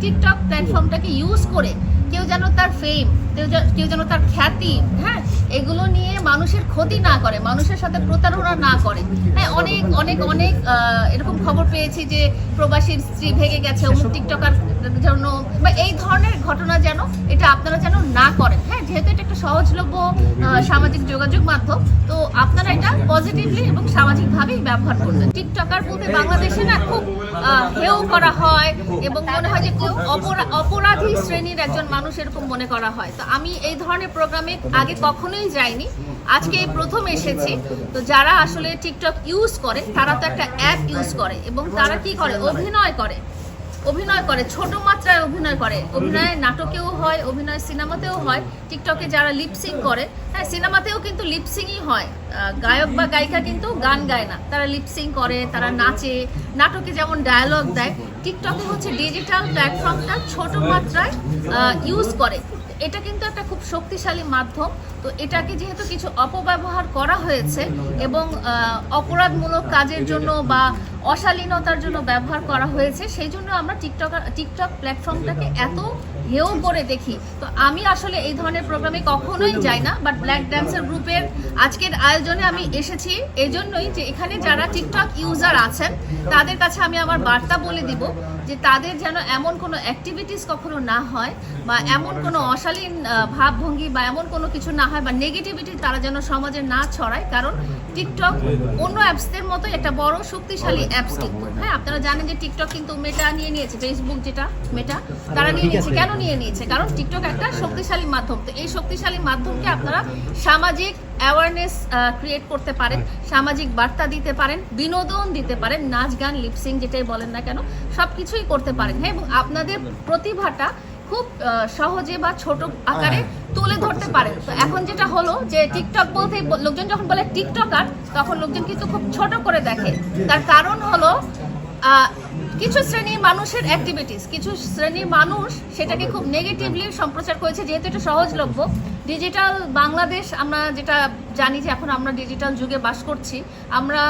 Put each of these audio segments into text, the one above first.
TikTok প্ল্যাটফর্মটাকে use করে কেউ যেন তার ফেম কেউ যেন- তার খ্যাতি হ্যাঁ? এগুলো নিয়ে মানুষের ক্ষতি না করে, মানুষের সাথে প্রতারণা না করে। হ্যাঁ অনেক অনেক অনেক এরকম খবর পেয়েছি যে প্রবাসীর স্ত্রী ভেঙে গেছে, অমুক টিকটকার জন্য, বা এই ধরনের ঘটনা যেন এটা আপনারা যেন না করেন। হ্যাঁ যেহেতু এটা একটা সহজলভ্য সামাজিক যোগাযোগ মাধ্যম, তো আপনারা এটা পজিটিভলি এবং সামাজিকভাবেই ব্যবহার করবেন। টিকটকার বলতে বাংলাদেশে না খুব হেয় করা হয় এবং মনে হয় যে কেউ অপরা- অপরাধী শ্রেণির একজন মানুষ এরকম মনে করা হয়। তো আমি এই ধরনের প্রোগ্রামে আগে কখনোই যাইনি। আজকে এই প্রথম এসেছি। তো যারা আসলে টিকটক ইউজ করে, তারা তো একটা অ্যাপ ইউজ করে এবং তারা কি করে? অভিনয় করে। অভিনয় করে, ছোট মাত্রায় অভিনয় করে। অভিনয় নাটকেও হয়, অভিনয় সিনেমাতেও হয়। টিকটকে যারা লিপসিং করে হ্যাঁ সিনেমাতেও কিন্তু লিপসিংই হয়। গায়ক বা গায়িকা কিন্তু গান গায় না। তারা লিপসিং করে, তারা নাচে। নাটকে যেমন ডায়ালগ দেয় টিকটকে হচ্ছে ডিজিটাল প্ল্যাটফর্মটা ছোট মাত্রায় ইউজ করে। এটা কিন্তু একটা খুব শক্তিশালী মাধ্যম। তো এটাকে যেহেতু কিছু অপব্যবহার করা হয়েছে এবং অপরাধমূলক কাজের জন্য বা অশালীনতার জন্য ব্যবহার করা হয়েছে, সেই জন্য আমরা টিকটক টিকটক প্ল্যাটফর্মটাকে এত হেও করে দেখি। তো আমি আসলে এই ধরনের প্রোগ্রামে কখনোই যাই না বাট ব্ল্যাক ড্যান্সার গ্রুপের আজকের আয়োজনে আমি এসেছি এই জন্যই যে এখানে যারা টিকটক ইউজার আছেন, তাদের কাছে আমি আমার বার্তা বলে দিব যে তাদের যেন এমন কোনো অ্যাক্টিভিটিস কখনো না হয় বা এমন কোনো অশালীন ভাবভঙ্গি বা এমন কোনো কিছু না হয় বা নেগেটিভিটি তারা যেন সমাজে না ছড়ায়। কারণ টিকটক অন্য অ্যাপসদের মতো একটা বড় শক্তিশালী অ্যাপস হ্যাঁ। আপনারা জানেন যে টিকটক কিন্তু মেটা নিয়ে নিয়েছে ফেসবুক যেটা মেটা তারা নিয়ে নিয়েছে। কেন নিয়ে নিয়েছে? কারণ টিকটক একটা শক্তিশালী মাধ্যম। তো এই শক্তিশালী মাধ্যমকে আপনারা সামাজিক অ্যাওয়ারনেস ক্রিয়েট করতে পারেন সামাজিক বার্তা দিতে পারেন বিনোদন দিতে পারেন নাচ গান লিপসিং যেটাই বলেন না কেন সব কিছুই করতে পারেন। হ্যাঁ এবং আপনাদের প্রতিভাটা খুব সহজে বা ছোট আকারে তুলে ধরতে পারে। তো এখন যেটা হলো যে টিকটক বলতে লোকজন যখন বলে টিকটকার তখন লোকজন কিন্তু খুব ছোট করে দেখে। তার কারণ হলো কিছু শ্রেণির মানুষের অ্যাক্টিভিটিস কিছু শ্রেণির মানুষ সেটাকে খুব নেগেটিভলি সম্প্রচার করেছে যেহেতু এটা সহজলভ্য। ডিজিটাল বাংলাদেশ আমরা যেটা জানি যে এখন আমরা ডিজিটাল যুগে বাস করছি, আমরা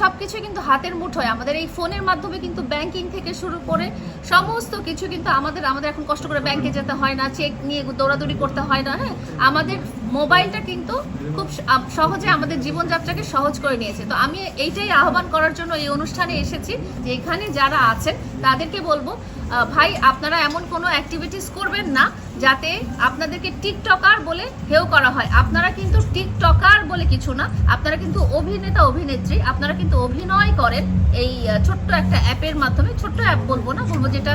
সব কিছু কিন্তু হাতের মুঠোয় আমাদের এই ফোনের মাধ্যমে কিন্তু ব্যাংকিং থেকে শুরু করে সমস্ত কিছু কিন্তু আমাদের আমাদের এখন কষ্ট করে ব্যাংকে যেতে হয় না চেক নিয়ে দৌড়াদৌড়ি করতে হয় না হ্যাঁ? আমাদের মোবাইলটা কিন্তু খুব সহজে আমাদের জীবনযাত্রাকে সহজ করে নিয়েছে। তো আমি এইটাই আহ্বান করার জন্য এই অনুষ্ঠানে এসেছি যে এখানে যারা আছেন, তাদেরকে বলব ভাই, আপনারা এমন কোনো অ্যাক্টিভিটিস করবেন না যাতে আপনাদেরকে টিকটকার বলে হেও করা হয়। আপনারা কিন্তু টিকটকার বলে কিছু না, আপনারা কিন্তু অভিনেতা, অভিনেত্রী, আপনারা কিন্তু অভিনয় করেন এই ছোট্ট একটা অ্যাপের মাধ্যমে। ছোট্ট অ্যাপ বলব না, বলব যেটা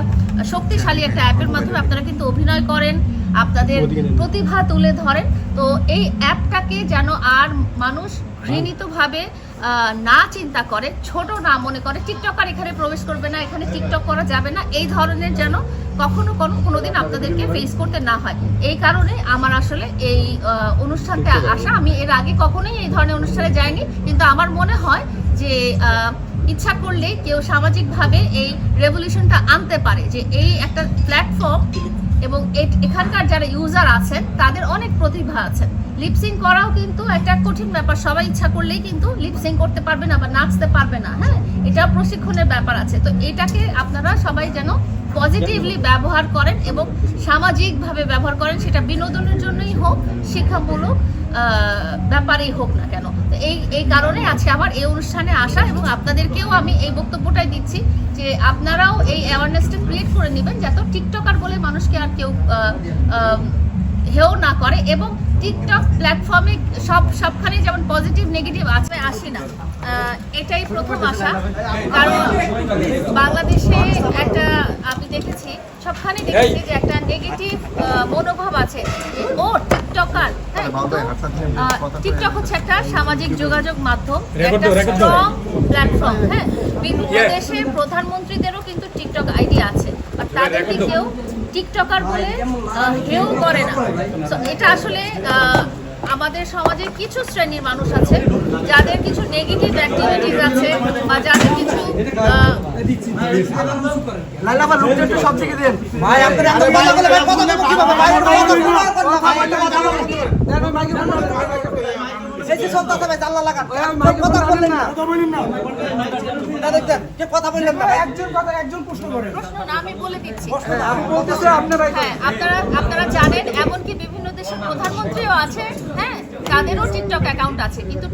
শক্তিশালী একটা অ্যাপের মাধ্যমে আপনারা কিন্তু অভিনয় করেন আপনাদের প্রতিভা তুলে ধরেন। তো এই অ্যাপটাকে যেন আর মানুষ ঘৃণিতভাবে না চিন্তা করে ছোট না মনে করে টিকটকার এখানে প্রবেশ করবে না এখানে টিকটক করা যাবে না এই ধরনের যেন কখনো কোনো কোনোদিন আপনাদেরকে ফেস করতে না হয়। এই কারণে আমার আসলে এই অনুষ্ঠানটা আসা। আমি এর আগে কখনোই এই ধরনের অনুষ্ঠানে যাইনি কিন্তু আমার মনে হয় যে ইচ্ছা করলে কেউ সামাজিকভাবে এই রেভলিউশনটা আনতে পারে। যে এই একটা প্ল্যাটফর্ম এবং এখানকার যারা ইউজার আছেন, তাদের অনেক প্রতিভা আছে। লিপসিং করাও কিন্তু একটা কঠিন ব্যাপার। সবাই ইচ্ছা করলেই কিন্তু লিপসিং করতে পারবে না বা নাচতে পারবে না হ্যাঁ? এটা প্রশিক্ষণের ব্যাপার আছে। তো এটাকে আপনারা সবাই যেন পজিটিভলি ব্যবহার করেন এবং সামাজিকভাবে ব্যবহার করেন, সেটা বিনোদনের জন্যই হোক, শিক্ষামূলক ব্যাপারেই হোক না কেন। তো এই এই কারণে আজকে আমার এই অনুষ্ঠানে আসা এবং আপনাদেরকেও আমি এই বক্তব্যটাই দিচ্ছি যে আপনারাও এই অ্যাওয়ারনেসটা ক্রিয়েট করে নেবেন যাতে টিকটকার বলে মানুষকে আর কেউ হেও না করে এবং টিকটক প্ল্যাটফর্মে সব সবখানে যেমন পজিটিভ নেগেটিভ আছে আসে না। এটাই প্রথম আসা কারণ বাংলাদেশে একটা আমি দেখেছি সবখানে দেখেছি যে একটা নেগেটিভ মনোভাব আছে। ও টিকটকার টিকটক হচ্ছে একটা সামাজিক যোগাযোগ মাধ্যম একটা। স্ট্রং প্ল্যাটফর্ম হ্যাঁ বিভিন্ন. দেশের প্রধানমন্ত্রীদেরও কিন্তু টিকটক আইডি আছে আর তাদেরকে কেউ টিকটকার বলে আহ, করে না তো এটা আসলে আমাদের সমাজে কিছু শ্রেণির মানুষ আছে যাদের কিছু নেগেটিভ অ্যাক্টিভিটিস আছে বা যাদের কিছু সব থেকে দেন ভাই আপনারা এত ভাই বলে ভাই কথা বলব কীভাবে ভাই কথা বলব দেন ভাই মাইকে বলুন এসি চলতেছে ভাই জানলা লাগান। ওই কেউ মাইকে কথা বললেন বললেন না। না। কথা বলেন না। না কে কথা বললেন না। একজন কথা একজন প্রশ্ন করে। প্রশ্ন না আমি বলে দিচ্ছি। আমি বলতেছি আপনারাই হ্যাঁ আপনারা আপনারা জানেন এমনকি বিভিন্ন দেশের প্রধানমন্ত্রীও আছে হ্যাঁ তাদেরও টিকটক অ্যাকাউন্ট আছে কিন্তু